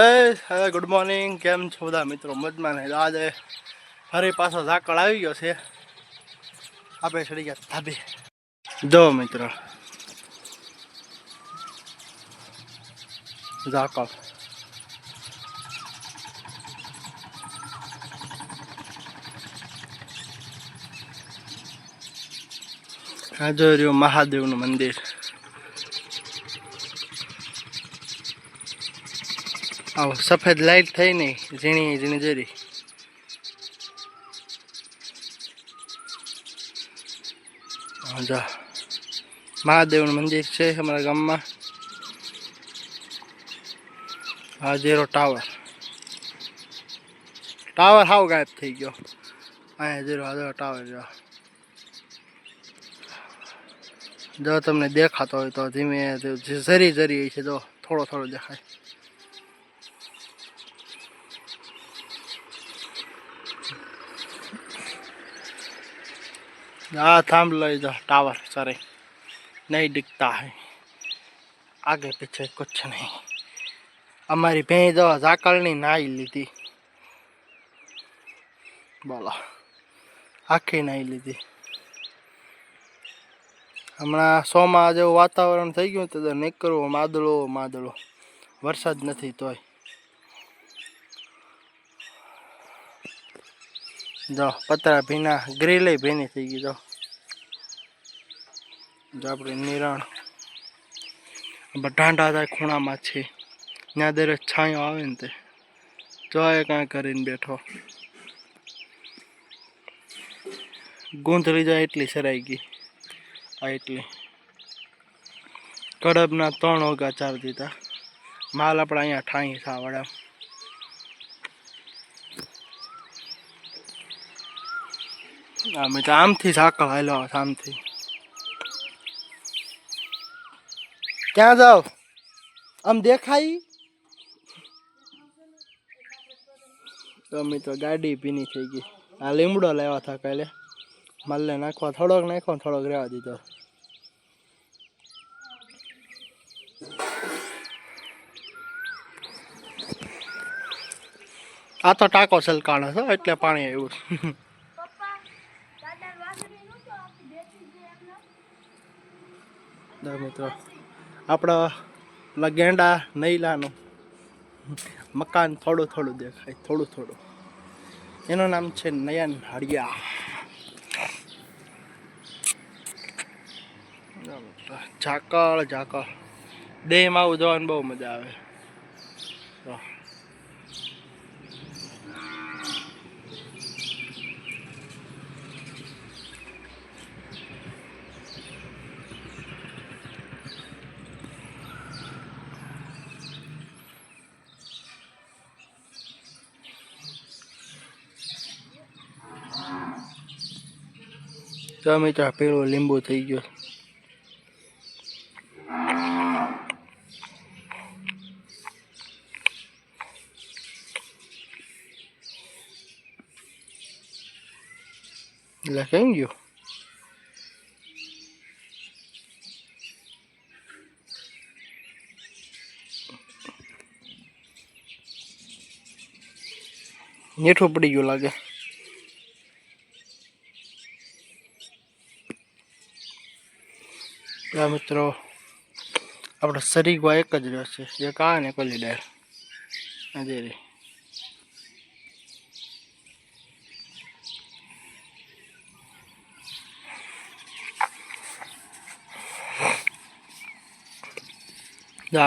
હવે good morning કેમ છો બધા મિત્રો? મજમાં નહીં આજે ફરી પાછો ઝાકળ આવી ગયો છે. આપણે ચડી ગયા ધાબે. જો મિત્રો. ઝાકળ. આ જોઈ રહ્યું મહાદેવનું મંદિર. આવો સફેદ લાઈટ થઈ નહીં ઝીણી ઝીણી જરી. જા. મહાદેવનું મંદિર છે અમારા ગામમાં. આ ઝીરો ટાવર. ટાવર હાવ ગાયબ થઈ ગયો. અહીંયા ઝીરો, આ ટાવર જો જો તમને દેખાતો હોય તો ધીમે જરી જરી છે, જો થોડો થોડો દેખાય. हाँ थाम लो इधर टावर सारे नहीं दिखता है आगे पीछे कुछ नहीं અમારી ભેં જો ઝાકળની નાઈ લીધી બોલો આખી નાઈ લીધી હમણાં સોમાં જેવું વાતાવરણ થઈ ગયું તો નીકળવું માદળો માદળો વરસાદ નથી તોય જો પતરા ભીના ગ્રીલે ભીની થઈ ગઈ જો આપણે નિરાણ ઢાંડા થાય ખૂણામાં છે. ત્યાં દરેક છાંયો આવે ને તે. જો કાંઈ કરીને બેઠો. ગૂંથળી જાય એટલી સરાઈ ગઈ. આ એટલી. કડબના ત્રણ ઓગા ચાર દીધા. માલ આપણે અહીંયા ઠાઈ સાવડા અમે તો આમથી સાકળ હાલ્યો આમથી. ક્યાં જાવ આમ દેખાય? તો ગાડી ભીની થઈ ગઈ. આ લીમડો લેવા હતા કાલે. માલે નાખવા થોડોક નાખો થોડોક રહેવા દીધો. આ તો ટાંકો છલકાણો છે એટલે પાણી આવ્યું મિત્રો આપણા ગેંડા નૈલાનું મકાન થોડું થોડું દેખાય, થોડું થોડું. એનું નામ છે નયન હળિયા. ઝાકળ ઝાકળ દેહમાં જવાની બહુ મજા આવે. ટમેટા પેલો લીંબુ થઈ ગયો. કેમ ગયો? મીઠું પડી ગયું લાગે. આ મિત્રો, આપણો સરીગો એક જ રહ્યો છે. જે આ ને કોલી ડાળ આજે રે.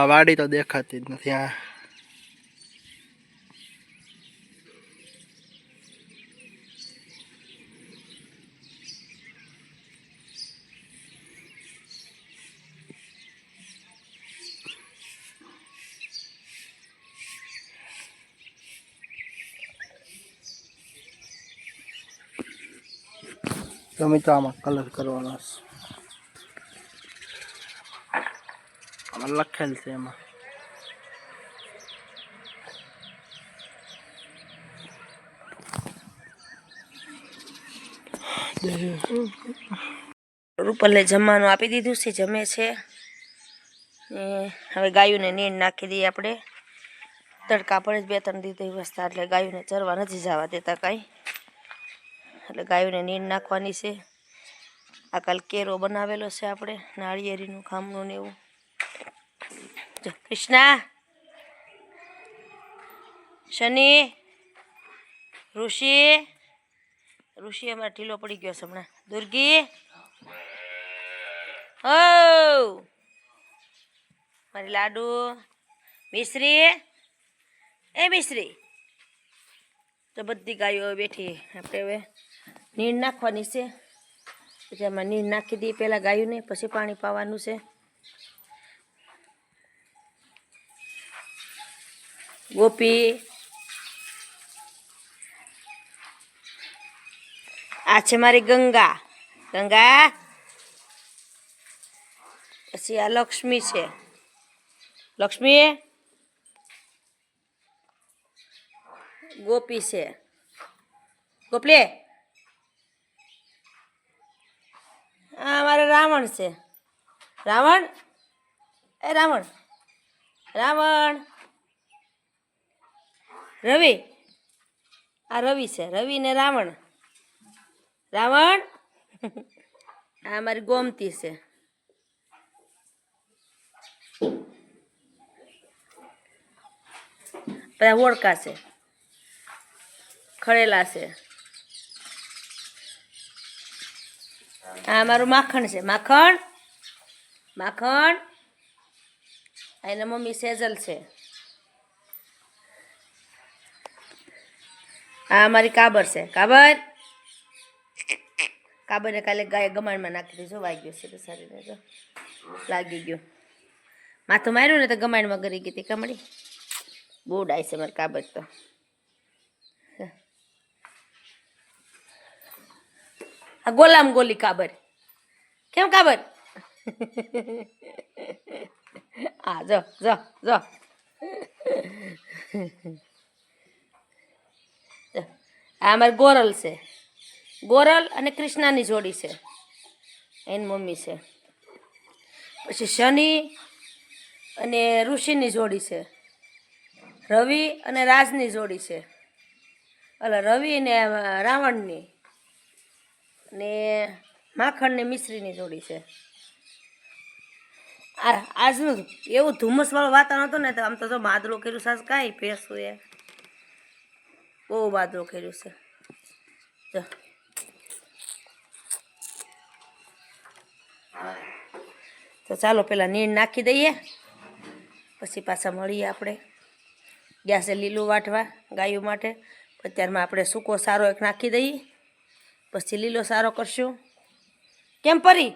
વાડી તો દેખાતી જ નથી, આ તો આમાં કલર કરવાનો છે. લખેલ છે એમાં. રૂપલે જમવાનું આપી દીધું છે, જમે છે. હવે ગાયોને નીર નાખી દઈએ આપણે. તડકા પડે બે ત્રણ દીધી વસ્તા એટલે ગાયોને ચરવા નથી જવા દેતા કાંઈ. એટલે ગાયોને નીંદ નાખવાની છે. આ કાલ કેરો બનાવેલો છે આપણે, નાળિયેરીનું ખામણું ને એવું. કૃષ્ણા! શનિ! ઋષિ! ઋષિ અમારે ઢીલો પડી ગયો છે હમણાં. દુર્ગી! હો મારી લાડુ. મિશ્રી! એ મિશ્રી! તો બધી ગાયો બેઠી આપણે હવે નીણ નાખવાની છે. પછી આમાં નીણ નાખી દઈએ પહેલાં ને પછી પાણી પાવાનું છે. ગોપી. આ છે મારી ગંગા. ગંગા. પછી આ લક્ષ્મી છે. લક્ષ્મી. ગોપી છે. ગોપલે આ મારે રાવણ છે. રાવણ? એ રાવણ. રાવણ. રવિ. આ રવિ છે. રવિ ને રાવણ. રાવણ? આ મારી ગોમતી છે. બધા હોડકા છે. ખડેલા છે. આ મારું માખણ છે. માખણ? માખણ? એને મમ્મી સેજલ છે. આ મારી કાબર છે. કાબર? કાબરને કાલે ગાય ગમાણમાં નાખી દીધું. વાગ્યું છે સારી જો. લાગી ગયું. માથું માર્યું ને તો ગમાણમાં ગરી ગઈ હતી. કમળી બહુ ડાય છે મારી કાબર તો. ગોલામ ગોલી કાબર. કેમ કાબર? આ જો જો જો. આ અમારે ગોરલ છે. ગોરલ અને કૃષ્ણાની જોડી છે. એની મમ્મી છે. પછી શનિ અને ઋષિની જોડી છે. રવિ અને રાજની જોડી છે. એટલે રવિ અને રાવણની. ને માખણ ને મિશ્રીની જોડી છે. આ આજનું એવું ધુમ્મસવાળું વાતાવરણ હતું ને તો આમ તો જો માદરો કર્યું સાસ કાંઈ ભેસું એ બહુ માદરો કર્યું છે. જો. તો ચાલો પેલા નીણ નાખી દઈએ. પછી પાછા મળીએ આપણે. ગેસે લીલું વાટવા ગાયો માટે. અત્યારમાં આપણે સૂકો સારો એક નાખી દઈએ. પછી લીલો સારો કરશું. કેમ પરી?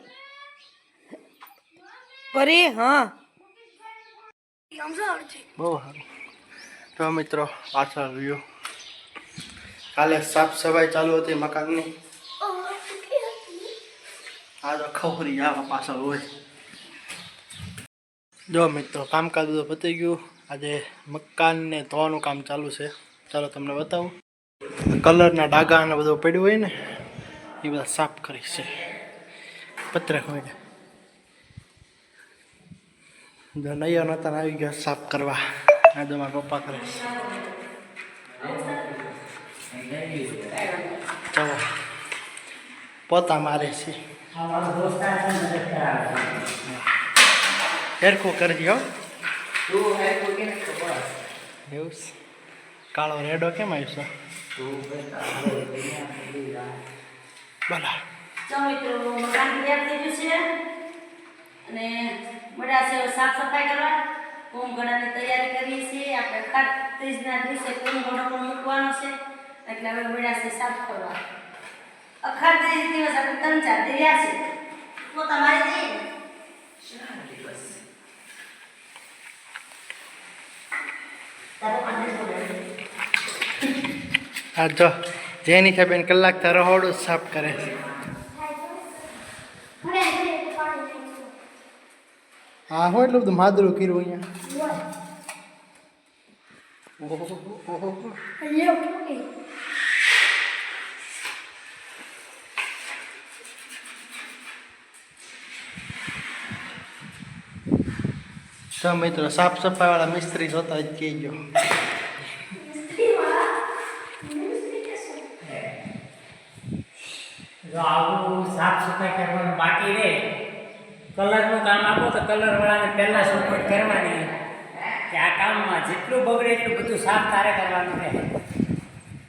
પરી, હા. બહુ સારું. તો મિત્રો પાછળ રહ્યો કાલે સાફ સફાઈ ચાલુ હતી મકાનની. આ તો ખબરી આવા પાછળ હોય. જો મિત્રો, કામકાજ બધું પતી ગયું. આજે મકાનને ધોવાનું કામ ચાલુ છે. ચાલો તમને બતાવું. કલરના ડાઘા ને બધું પડ્યું હોય ને એ બધા સાફ કરી છે. પત્રક હોય નૈયા નતા આવી ગયા સાફ કરવા. આ તો પપ્પા કરે ચાલો. પોતા મારે છે. હેરખું કરી દો એવું કાળો રેડો કેમ આવ્યો છે? બોલા તો મિત્રો મકાન તૈયાર થઈ ગયું છે. અને મળ્યા છે સાફ સફાઈ કરવા. કુંભ ઘડાની તૈયારી કરીએ છીએ. આપણે અખાત ત્રીજના દિવસે કુંભ ઘડો પણ મૂકવાનો છે. એટલે હવે મળ્યા છે સાફ કરવા. અખાત ત્રીજ દિવસ આપણે ત્રણ ચાર રહ્યા છે. તો તમારે જઈએ તારે પાંત્રીસ બોલાવી. હા જો જેની બેન કલાક તો રહોડું સાફ કરે છે હા, હો, એટલું બધું માદરું કર્યું અહીંયા. જો મિત્રો, સાફ સફાઈ વાળા મિસ્ત્રી જોતા જ કહેજો જો આવું સાફ સફાઈ કરવાનું બાકી રહે, કલરનું કામ આપો તો કલર વાળાને પહેલા સપોર્ટ કરવાની. કે આ કામમાં જેટલું બગડે એટલું બધું સાફ તારે કરવાનું રહે.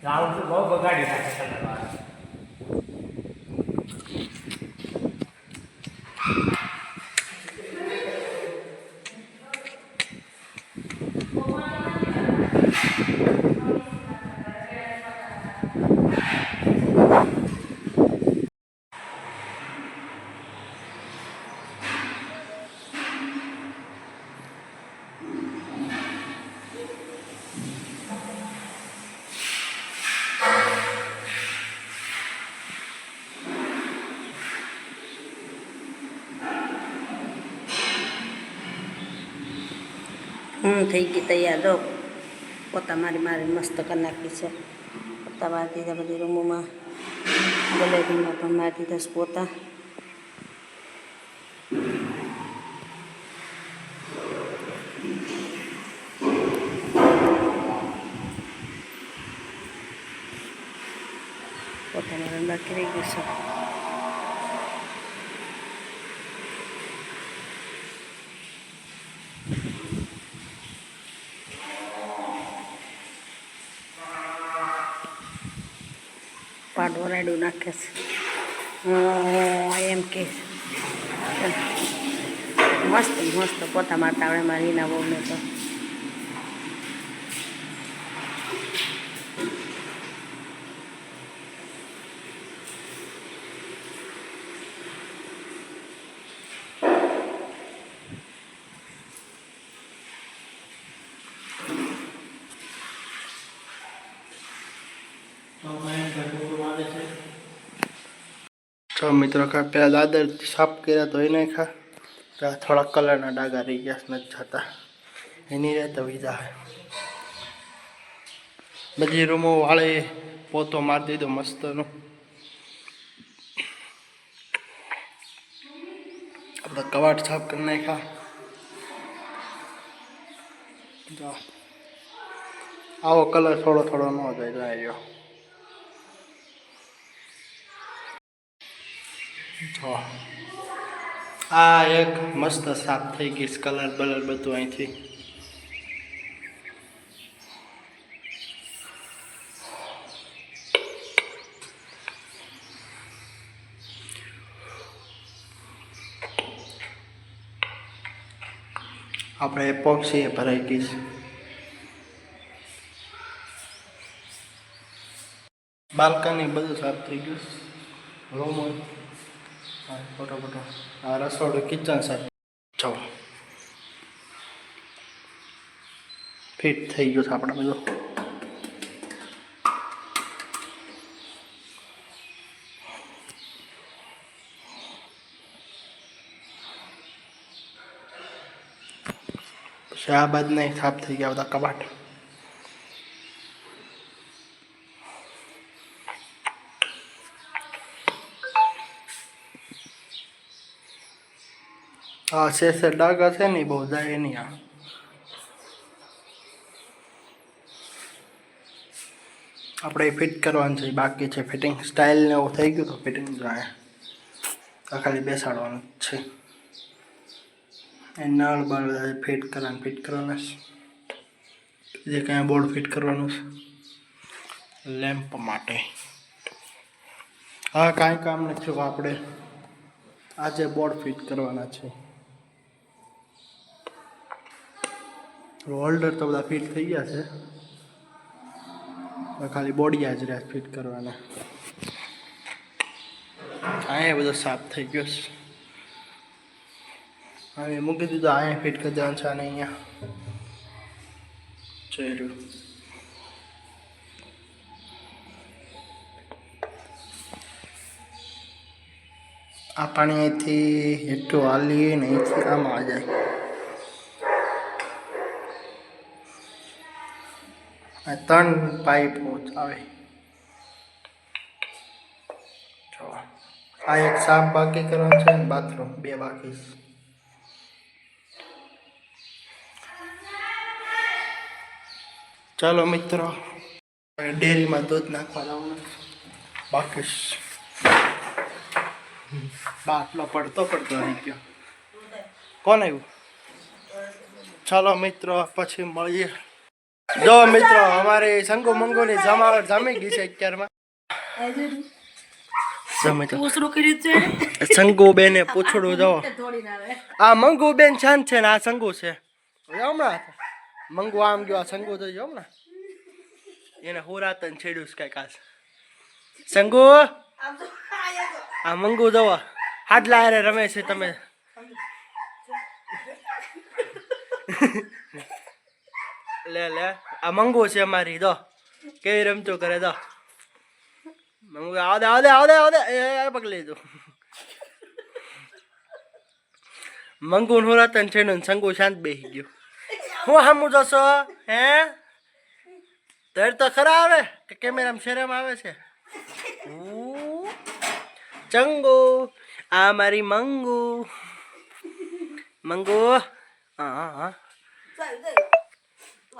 તો આવું બહુ બગાડી નાખે કલર વાળા હું થઈ ગઈ તૈયાર. દો પોતા મારી મારી મસ્ત કરી નાખી છે. પોતા મારી દીધા બધી રૂમોમાં. ગલેરીમાં પણ મારી દીધા છે પોતા. પોતાના મારી કરી ગયું છે. પાડો રાડું નાખે છે હું એમ કે મસ્ત મસ્ત પોતા મારતા આવડે મારી રીના બહુને તો જો મિત્રો કા પેલા દાદર સાફ કર્યા તો એને ખા. તો થોડા કલરના ડાગા રહી ગયા છે, નથી જતા. એની રહે તો બીજા બધી રૂમો વાળે પોતો મારી દીધો મસ્તનો. આપણે કવાટ સાફ કરી નાખ્યા. આવો કલર થોડો થોડો ન જાય રહ્યો. જો આ એક મસ્ત સાફ થઈ ગઈ કલર બલર બધું અહીંથી. આપણે એ ભરાઈ ગઈ છે. બાલ્કની બધું સાફ થઈ ગયું રૂમ ફોટો ફોટો. આ રસોડું કિચન સાહેબ ફિટ થઈ ગયો છે આપણે બધું. પછી આ બાદ નહીં સાફ થઈ ગયા બધા કબાટ. છે છે ડાઘા છે ને બહુ જાય નહીં આ આપણે ફિટ કરવાનું છે, બાકી છે ફિટિંગ સ્ટાઇલ ને એવું થઈ ગયું તો ફિટિંગ જાય આ ખાલી બેસાડવાનું છે. એ નળ બળ ફિટ કરવાનું ફિટ કરવાના છે. જે કાંઈ બોર્ડ ફિટ કરવાનું છે. લેમ્પ માટે. હા, કાંઈ કામ નથી, આપણે આજે બોર્ડ ફિટ કરવાના છે. હોલ્ડર તો બધા ફિટ થઈ ગયા છે. ખાલી બોડી આજ રહ્યા ફિટ કરવાના. અહીંયા બધો સાફ થઈ ગયો છે. હવે મૂકી દીધું અહીંયા ફિટ કરી દેવાનું છે અને અહીંયા. ચહેરું આ પાણી અહીંથી હેઠું હાલીએ ને અહીંથી આમાં જાય. અને ત્રણ પાઇપ આવે. જો, આ એક સાપ બાકી કરવાનો છે અને બાથરૂમ બે બાકી ચાલો મિત્રો ડેરીમાં દૂધ નાખવા જવાનું બાકી બાટલો પડતો પડતો આવી ગયો. કોણ આવ્યું? ચાલો મિત્રો, પછી મળીએ. જો મિત્રો, અમારી શંકુ મંગુની જમાવટ જામી ગઈ છે અત્યારમાં. શંકુ બેને પૂછડું જો આ મંગુ બેન શાંત છે ને, આ શંકુ છે. હમણાં મંગુ આમ ગયો, આ શંકુ તો જો હમણાં. એને હોરાતન છેડ્યું છે કાંઈક આજ. શંકુ? આ મંગુ જવો હાડલા હારે રમે છે તમે. લે લે. આ મંગુ છે અમારી, દો. કેવી રમતું કરે, દો. મંગુ, આવદે આવદે આવદે આવદે. એ પકડી લીધું. મંગુ નું રતન છે ને સંગુ શાંત બેસી ગયો. હું હામું જશો, હે? તર તો ખરા આવે કે કેમેરામાં શરમ આવે છે. ચંગુ, આ મારી મંગુ. મંગુ, હા હા હા.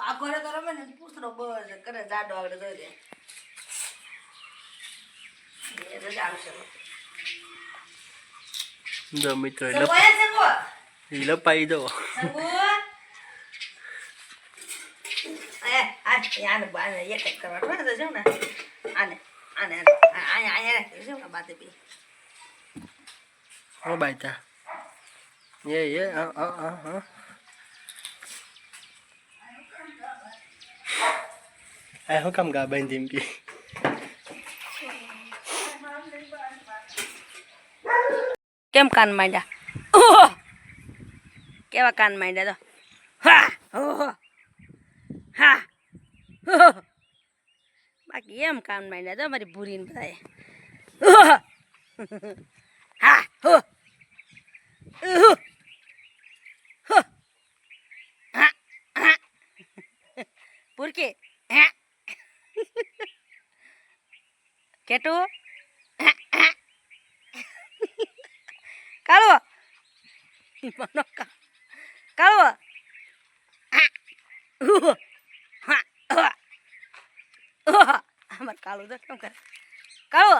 ચાલ તું આ ઘરે તો રમે ને પૂછડો બસ કરે જાડો આગળ જોઈ દે જો મિત્રો સંગો આયા દો સંગો એ આ યાને બાને એક એક કરવા ને. આને આને આને આયા રાખી ને બાતે બી. હો બાઈતા હા આ હું કામ ગા બાંધી એમ કે કેમ કાન માંડ્યા! કેવા કાન માંડ્યા તો હા! હા! બાકી એમ કાન માંડ્યા તો મારી ભૂરીને બધાએ! હા હો હા ભૂરકી હા કેટુ કાળો મનો કા કાળો আমার কালো তো কেমন করে কালো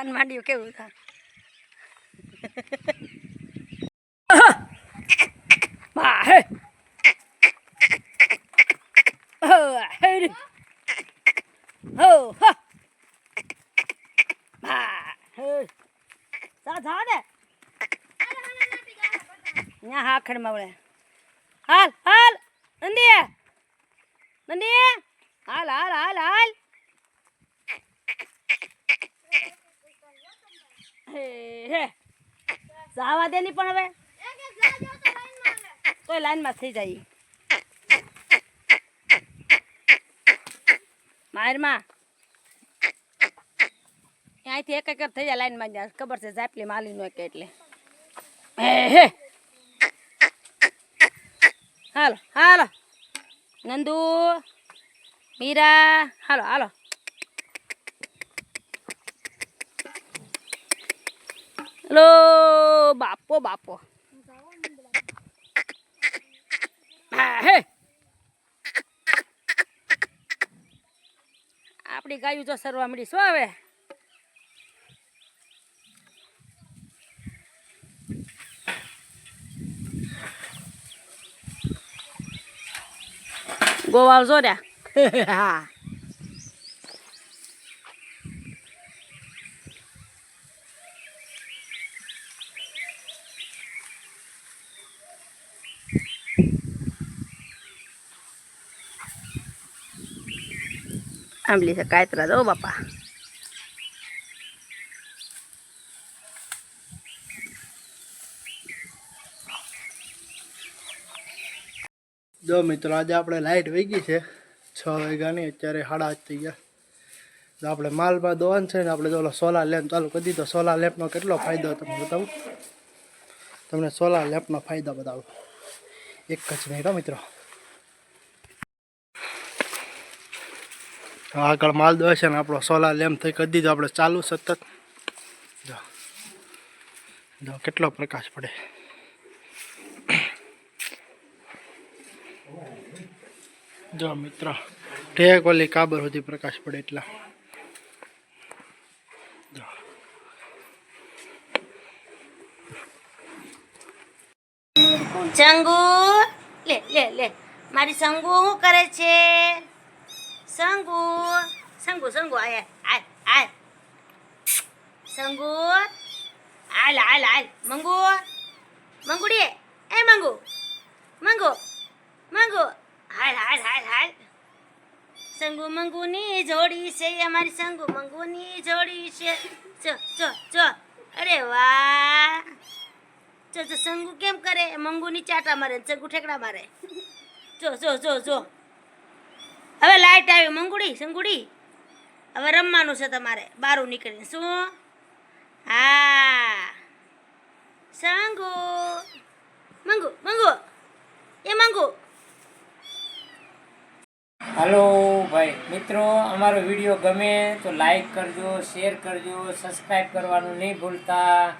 કાન માંડ્યું કેવું થાય Bà hê. Hơ hê đi. Hơ hơ. Bà hê. Sao હે સાવા દે ની પણ હવે. તો લાઈનમાં થઈ જાય. મારમાં અહીંથી એક એક થઈ જાય લાઈનમાં જાય ખબર છે જાપલી માલી નો કે એટલે. હે હે. હાલો હાલો. નંદુ, મીરા, હાલો હાલો. હલો બાપો બાપો. હે આપણી ગાયું જો સરવા મળી શું આવે? ગોવાળ જો આંબલી છે, કાયતરા દો બાપા. જો મિત્રો, આજે આપણે લાઇટ વહી ગઈ છે, છ વાગ્યાની, અત્યારે સાડા આઠ થઈ ગયા. તો આપણે માલમાં દોવાનું છે ને, આપણે ઓલો સોલાર લેમ્પ ચાલુ કરી દીધો. સોલાર લેમ્પનો કેટલો ફાયદો તમને બતાવું? તમને સોલાર લેમ્પનો ફાયદો બતાવું. એક જ મિનિટ મિત્રો. આગળ માલદો છે ને આપણો સોલાર લેમ્પ થઈ કરી દીધો. આપણે ચાલુ સતત. જો. જો, કેટલો પ્રકાશ પડે. જો મિત્ર ઠેક ઓલી કાબર સુધી પ્રકાશ પડે એટલા. સંગુ લે લે લે. મારી સંગુ શું કરે છે? સંગુ સંગુ સંગુ આય આય આય સંગુ હાલ હાલ હાલ મંગુ મંગુડી એ મંગુ મંગુ મંગુ હાલ હાલ હાલ હાલ સંગુ મંગુની જોડી છે અમારી સંગુ મંગુની જોડી છે ચો ચો ચો અરે વાહ ચો ચો સંગુ કેમ કરે મંગુની ચાટા મારે ને ઠેકડા મારે જો જો જો જો હવે લાઈટ આવી, મંગુડી, સંગુડી. હવે રમવાનું છે તમારે, બારું નીકળીને. શું? હા. સંગુ. મંગુ મંગુ. એ મંગુ. હલો, ભાઈ. મિત્રો, અમારો વીડિયો ગમે તો લાઈક કરજો શેર કરજો સબસ્ક્રાઈબ કરવાનું નહીં ભૂલતા.